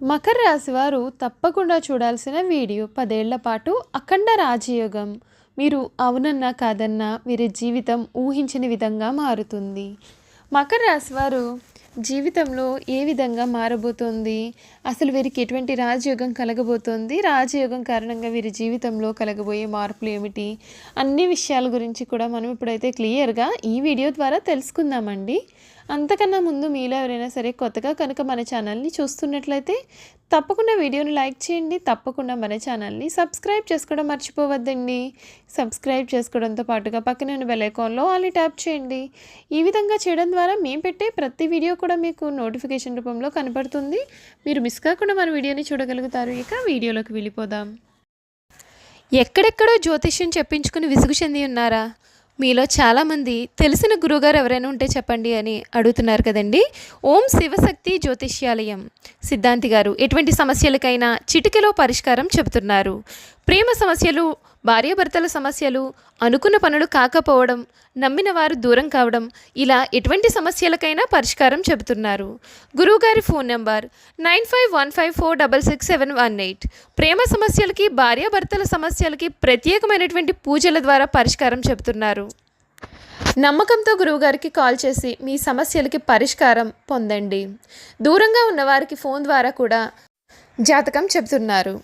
మకర రాశి వారు తప్పకుండా చూడాల్సిన వీడియో పదేళ్ళ పాటు అఖండ రాజయోగం. మీరు అవునన్నా కాదన్నా వీరి జీవితం ఊహించని విధంగా మారుతుంది. మకర రాశి వారు జీవితంలో ఏ విధంగా మారబోతోంది? అసలు వీరికి ఎటువంటి రాజయోగం కలగబోతోంది? రాజయోగం కారణంగా వీరి జీవితంలో కలగబోయే మార్పులు ఏమిటి? అన్ని విషయాల గురించి కూడా మనం ఇప్పుడైతే క్లియర్గా ఈ వీడియో ద్వారా తెలుసుకుందామండి. అంతకన్నా ముందు మీలో ఎవరైనా సరే కొత్తగా కనుక మన ఛానల్ని చూస్తున్నట్లయితే తప్పకుండా వీడియోని లైక్ చేయండి. తప్పకుండా మన ఛానల్ని సబ్స్క్రైబ్ చేసుకోవడం మర్చిపోవద్దండి. సబ్స్క్రైబ్ చేసుకోవడంతో పాటుగా పక్కన ఉన్న బెల్ ఐకాన్లో ఆల్ని ట్యాప్ చేయండి. ఈ విధంగా చేయడం ద్వారా మేము పెట్టే ప్రతి వీడియో కూడా మీకు నోటిఫికేషన్ రూపంలో కనపడుతుంది మీరు మిస్ కాకుండా మన వీడియోని చూడగలుగుతారు. ఇక వీడియోలోకి వెళ్ళిపోదాం. ఎక్కడెక్కడో జ్యోతిష్యం చెప్పించుకుని విసుగు చెంది ఉన్నారా? మీలో చాలామంది తెలిసిన గురువుగారు ఎవరైనా ఉంటే చెప్పండి అని అడుగుతున్నారు కదండి. ఓం శివశక్తి జ్యోతిష్యాలయం. సిద్ధాంతి గారు ఎటువంటి సమస్యలకైనా చిటికెలో పరిష్కారం చెబుతున్నారు. ప్రేమ సమస్యలు భార్యాభర్తల సమస్యలు అనుకున్న పనులు కాకపోవడం నమ్మిన వారు దూరం కావడం ఇలా ఎటువంటి సమస్యలకైనా పరిష్కారం చెబుతున్నారు. గురువుగారి phone number nine five one five four double six seven one eight. ప్రేమ సమస్యలకి భార్యాభర్తల సమస్యలకి ప్రత్యేకమైనటువంటి పూజల ద్వారా పరిష్కారం చెబుతున్నారు. నమ్మకంతో గురువుగారికి కాల్ చేసి మీ సమస్యలకి పరిష్కారం పొందండి. దూరంగా ఉన్నవారికి ఫోన్ ద్వారా కూడా జాతకం చెబుతున్నారు.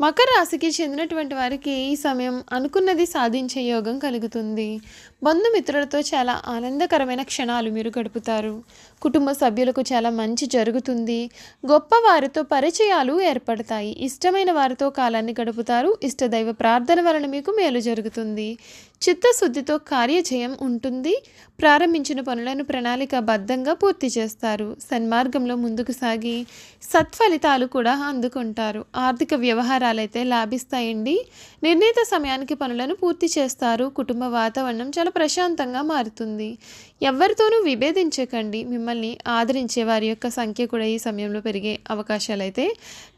మకర రాశికి చెందినటువంటి వారికి ఈ సమయం అనుకున్నది సాధించే యోగం కలుగుతుంది. బంధుమిత్రులతో చాలా ఆనందకరమైన క్షణాలు మీరు గడుపుతారు. కుటుంబ సభ్యులకు చాలా మంచి జరుగుతుంది. గొప్ప వారితో పరిచయాలు ఏర్పడతాయి. ఇష్టమైన వారితో కాలాన్ని గడుపుతారు. ఇష్టదైవ ప్రార్థన వలన మీకు మేలు జరుగుతుంది. చిత్తశుద్ధితో కార్యజయం ఉంటుంది. ప్రారంభించిన పనులను ప్రణాళికాబద్ధంగా పూర్తి చేస్తారు. సన్మార్గంలో ముందుకు సాగి సత్ఫలితాలు కూడా అందుకుంటారు. ఆర్థిక వ్యవహారాలైతే లాభిస్తాయండి. నిర్ణీత సమయానికి పనులను పూర్తి చేస్తారు. కుటుంబ వాతావరణం చాలా ప్రశాంతంగా మారుతుంది. ఎవరితోనూ విభేదించకండి. మిమ్మల్ని ఆదరించే వారి యొక్క సంఖ్య కూడా ఈ సమయంలో పెరిగే అవకాశాలు అయితే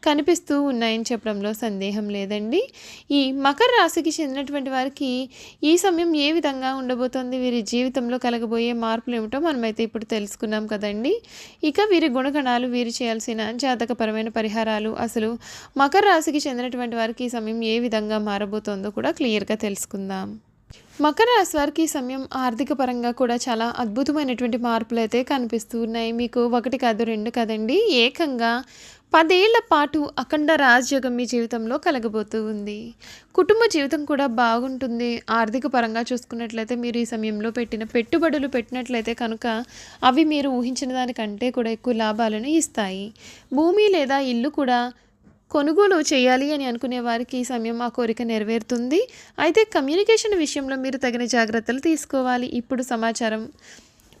కనిపిస్తూ ఉన్నాయని చెప్పడంలో సందేహం లేదండి. ఈ మకర రాశికి చెందినటువంటి వారికి ఈ సమయం ఏ విధంగా ఉండబోతోంది? వీరి జీవితంలో కలగబోయే మార్పులు ఏమిటో మనమైతే ఇప్పుడు తెలుసుకున్నాం కదండి. ఇక వీరి గుణగణాలు వీరు చేయాల్సిన జాతకపరమైన పరిహారాలు అసలు మకర రాశికి చెందినటువంటి వారికి ఈ సమయం ఏ విధంగా మారబోతోందో కూడా క్లియర్గా తెలుసుకుందాం. మకర రాశి వారికి ఈ సమయం ఆర్థిక పరంగా కూడా చాలా అద్భుతమైనటువంటి మార్పులు అయితే కనిపిస్తూ ఉన్నాయి మీకు ఒకటి కాదు రెండు కదండి. ఏకంగా పదేళ్ళ పాటు అఖండ రాజయోగం మీ జీవితంలో కలగబోతూ ఉంది. కుటుంబ జీవితం కూడా బాగుంటుంది. ఆర్థిక పరంగా చూసుకున్నట్లయితే మీరు ఈ సమయంలో పెట్టిన పెట్టుబడులు పెట్టినట్లయితే కనుక అవి మీరు ఊహించిన దానికంటే కూడా ఎక్కువ లాభాలను ఇస్తాయి. భూమి లేదా ఇల్లు కూడా కొనుగోలు చేయాలి అని అనుకునే వారికి ఈ సమయం ఆ కోరిక నెరవేరుతుంది. అయితే కమ్యూనికేషన్ విషయంలో మీరు తగిన జాగ్రత్తలు తీసుకోవాలి. ఇప్పుడు సమాచారం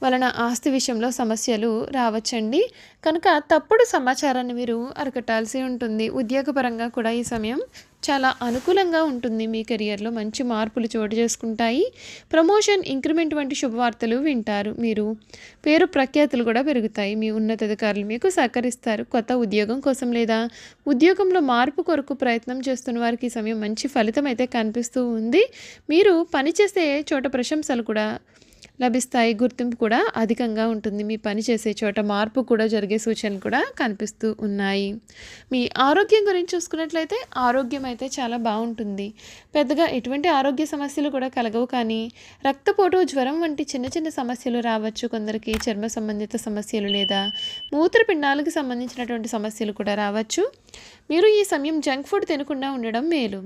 వలన ఆస్తి విషయంలో సమస్యలు రావచ్చండి. కనుక తప్పుడు సమాచారాన్ని మీరు అరకట్టాల్సి ఉంటుంది. ఉద్యోగపరంగా కూడా ఈ సమయం చాలా అనుకూలంగా ఉంటుంది. మీ కెరియర్లో మంచి మార్పులు చోటు చేసుకుంటాయి. ప్రమోషన్ ఇంక్రిమెంట్ వంటి శుభవార్తలు వింటారు. మీరు పేరు ప్రఖ్యాతులు కూడా పెరుగుతాయి. మీ ఉన్నతాధికారులు మీకు సహకరిస్తారు. కొత్త ఉద్యోగం కోసం లేదా ఉద్యోగంలో మార్పు కొరకు ప్రయత్నం చేస్తున్న వారికి ఈ సమయం మంచి ఫలితం అయితే కనిపిస్తూ ఉంది. మీరు పనిచేసే చోట ప్రశంసలు కూడా లభిస్తాయి గుర్తింపు కూడా అధికంగా ఉంటుంది. మీ పని చేసే చోట మార్పు కూడా జరిగే సూచనలు కూడా కనిపిస్తూ ఉన్నాయి. మీ ఆరోగ్యం గురించి చూసుకున్నట్లయితే ఆరోగ్యం అయితే చాలా బాగుంటుంది. పెద్దగా ఎటువంటి ఆరోగ్య సమస్యలు కూడా కలగవు. కానీ రక్తపోటు జ్వరం వంటి చిన్న చిన్న సమస్యలు రావచ్చు. కొందరికి చర్మ సంబంధిత సమస్యలు లేదా మూత్రపిండాలకు సంబంధించినటువంటి సమస్యలు కూడా రావచ్చు. మీరు ఈ సమయం జంక్ ఫుడ్ తినకుండా ఉండడం మేలు.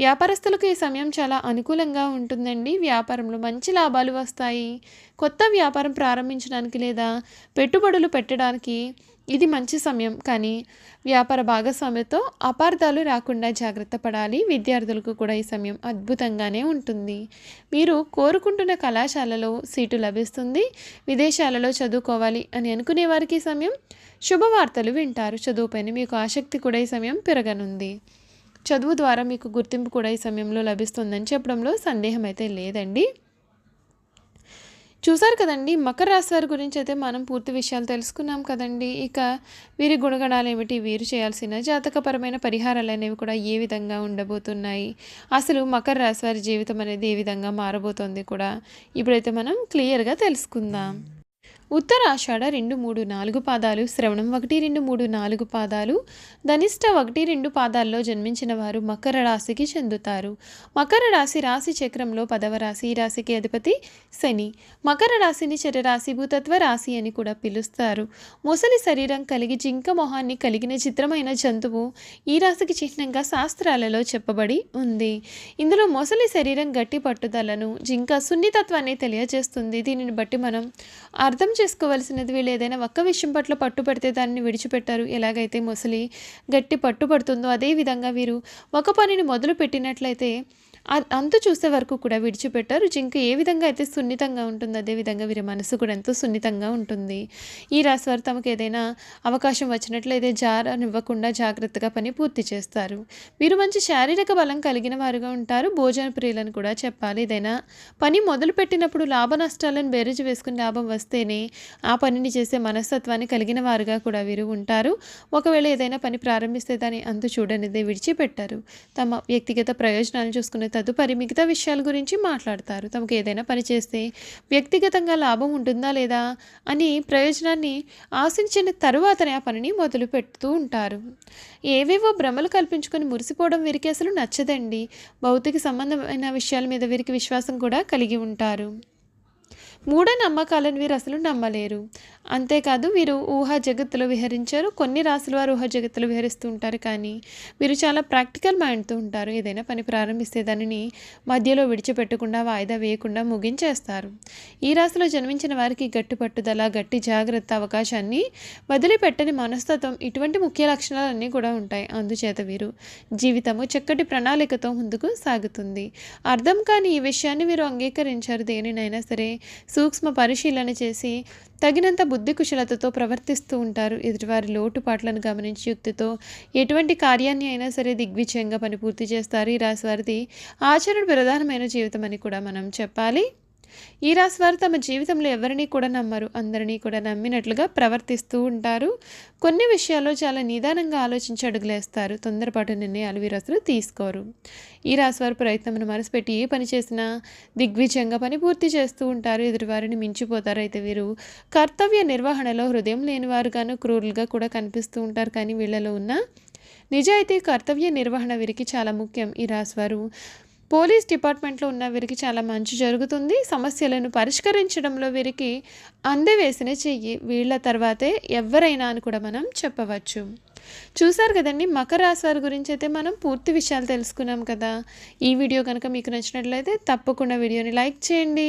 వ్యాపారస్తులకు ఈ సమయం చాలా అనుకూలంగా ఉంటుందండి. వ్యాపారంలో మంచి లాభాలు వస్తాయి. కొత్త వ్యాపారం ప్రారంభించడానికి లేదా పెట్టుబడులు పెట్టడానికి ఇది మంచి సమయం. కానీ వ్యాపార భాగస్వామ్యతో అపార్థాలు రాకుండా జాగ్రత్త పడాలి. విద్యార్థులకు కూడా ఈ సమయం అద్భుతంగానే ఉంటుంది. మీరు కోరుకుంటున్న కళాశాలలో సీటు లభిస్తుంది. విదేశాలలో చదువుకోవాలి అని అనుకునే వారికి ఈ సమయం శుభవార్తలు వింటారు. చదువుపైన మీకు ఆసక్తి కూడా ఈ సమయం పెరగనుంది. చదువు ద్వారా మీకు గుర్తింపు కూడా ఈ సమయంలో లభిస్తుందని చెప్పడంలో సందేహం అయితే లేదండి. చూసారు కదండి మకర రాశి వారి గురించి అయితే మనం పూర్తి విషయాలు తెలుసుకున్నాం కదండి. ఇక వీరి గుణగణాలు ఏమిటి వీరు చేయాల్సిన జాతకపరమైన పరిహారాలు అనేవి కూడా ఏ విధంగా ఉండబోతున్నాయి అసలు మకర రాశి వారి జీవితం అనేది ఏ విధంగా మారబోతోంది కూడా ఇప్పుడైతే మనం క్లియర్గా తెలుసుకుందాం. ఉత్తరాషాఢ రెండు మూడు నాలుగు పాదాలు శ్రవణం ఒకటి రెండు మూడు నాలుగు పాదాలు ధనిష్ట ఒకటి రెండు పాదాల్లో జన్మించిన వారు మకర రాశికి చెందుతారు. మకర రాశి రాశి చక్రంలో పదవ రాశి ఈ రాశికి అధిపతి శని. మకర రాశిని చరరాశి భూతత్వ రాశి అని కూడా పిలుస్తారు. మొసలి శరీరం కలిగి జింక మొహాన్ని కలిగిన చిత్రమైన జంతువు ఈ రాశికి చిహ్నంగా శాస్త్రాలలో చెప్పబడి ఉంది. ఇందులో మొసలి శరీరం గట్టి పట్టుదలను జింక సున్నితత్వాన్ని తెలియజేస్తుంది. దీనిని బట్టి మనం అర్థం చేసుకోవాల్సినది వీళ్ళు ఏదైనా ఒక్క విషయం పట్ల పట్టుపడితే దాన్ని విడిచిపెట్టారు. ఎలాగైతే మొసలి గట్టి పట్టుపడుతుందో అదే విధంగా వీరు ఒక పనిని మొదలు పెట్టినట్లయితే అంత చూసే వరకు కూడా విడిచిపెట్టారు. జింక ఏ విధంగా అయితే సున్నితంగా ఉంటుందో అదే విధంగా వీరి మనసు కూడా ఎంతో సున్నితంగా ఉంటుంది. ఈ రాశి వారు తమకు ఏదైనా అవకాశం వచ్చినట్లయితే జారనివ్వకుండా జాగ్రత్తగా పని పూర్తి చేస్తారు. వీరు మంచి శారీరక బలం కలిగిన వారుగా ఉంటారు. భోజన ప్రియులను కూడా చెప్పాలి. ఏదైనా పని మొదలు పెట్టినప్పుడు లాభ నష్టాలను బేరీజు వేసుకుని లాభం వస్తేనే ఆ పనిని చేసే మనస్తత్వాన్ని కలిగిన వారుగా కూడా వీరు ఉంటారు. ఒకవేళ ఏదైనా పని ప్రారంభిస్తే దాన్ని అంతు చూడనిదే విడిచిపెట్టారు. తమ వ్యక్తిగత ప్రయోజనాలు చూసుకునే తదుపరి మిగతా విషయాల గురించి మాట్లాడతారు. తమకు ఏదైనా పని చేస్తే వ్యక్తిగతంగా లాభం ఉంటుందా లేదా అని ప్రయోజనాన్ని ఆశించిన తరువాతనే ఆ పనిని మొదలు పెడుతూ ఉంటారు. ఏవేవో భ్రమలు కల్పించుకొని మురిసిపోవడం వీరికి అసలు నచ్చదండి. భౌతిక సంబంధమైన విషయాల మీద వీరికి విశ్వాసం కూడా కలిగి ఉంటారు. మూఢ నమ్మకాలను వీరు అసలు నమ్మలేరు. అంతేకాదు వీరు ఊహా జగత్తులో విహరించారు. కొన్ని రాసుల వారు ఊహా జగత్తులో విహరిస్తూ ఉంటారు కానీ వీరు చాలా ప్రాక్టికల్ మైండ్తో ఉంటారు. ఏదైనా పని ప్రారంభిస్తే దానిని మధ్యలో విడిచిపెట్టకుండా వాయిదా వేయకుండా ముగించేస్తారు. ఈ రాశిలో జన్మించిన వారికి గట్టి పట్టుదల గట్టి జాగ్రత్త అవకాశాన్ని వదిలిపెట్టని మనస్తత్వం ఇటువంటి ముఖ్య లక్షణాలన్నీ కూడా ఉంటాయి. అందుచేత వీరు జీవితము చక్కటి ప్రణాళికతో ముందుకు సాగుతుంది. అర్థం కాని ఈ విషయాన్ని వీరు అంగీకరించారు. దేనినైనా సరే సూక్ష్మ పరిశీలన చేసి తగినంత బుద్ధి కుశలతతో ప్రవర్తిస్తూ ఉంటారు. ఎదుటివారి లోటుపాట్లను గమనించి యుక్తితో ఎటువంటి కార్యాన్ని అయినా సరే దిగ్విజయంగా పని పూర్తి చేస్తారు. ఈ రాశివారిది ఆచరణ ప్రధానమైన జీవితం అని కూడా మనం చెప్పాలి. ఈ రాశి వారు తమ జీవితంలో ఎవరిని కూడా నమ్మరు అందరినీ కూడా నమ్మినట్లుగా ప్రవర్తిస్తూ ఉంటారు. కొన్ని విషయాల్లో చాలా నిదానంగా ఆలోచించి అడుగులేస్తారు తొందరపాటు నిర్ణయాలు వీరు తీసుకోరు. ఈ రాశి ప్రయత్నమును మనసుపెట్టి ఏ పని చేసినా దిగ్విజయంగా పని పూర్తి చేస్తూ ఉంటారు ఎదుటివారిని మించిపోతారు. అయితే వీరు కర్తవ్య నిర్వహణలో హృదయం లేనివారుగాను క్రూరులుగా కూడా కనిపిస్తూ ఉంటారు. కానీ వీళ్ళలో ఉన్న నిజాయితీ కర్తవ్య నిర్వహణ వీరికి చాలా ముఖ్యం. ఈ రాశివారు పోలీస్ డిపార్ట్మెంట్లో ఉన్న వీరికి చాలా మంచి జరుగుతుంది. సమస్యలను పరిష్కరించడంలో వీరికి అందవేసిన చెయ్యి. వీళ్ళ తర్వాతే ఎవరైనా అని కూడా మనం చెప్పవచ్చు. చూసారు కదండి మకర రాశి వారి గురించి అయితే మనం పూర్తి విషయాలు తెలుసుకున్నాం కదా. ఈ వీడియో కనుక మీకు నచ్చినట్లయితే తప్పకుండా వీడియోని లైక్ చేయండి.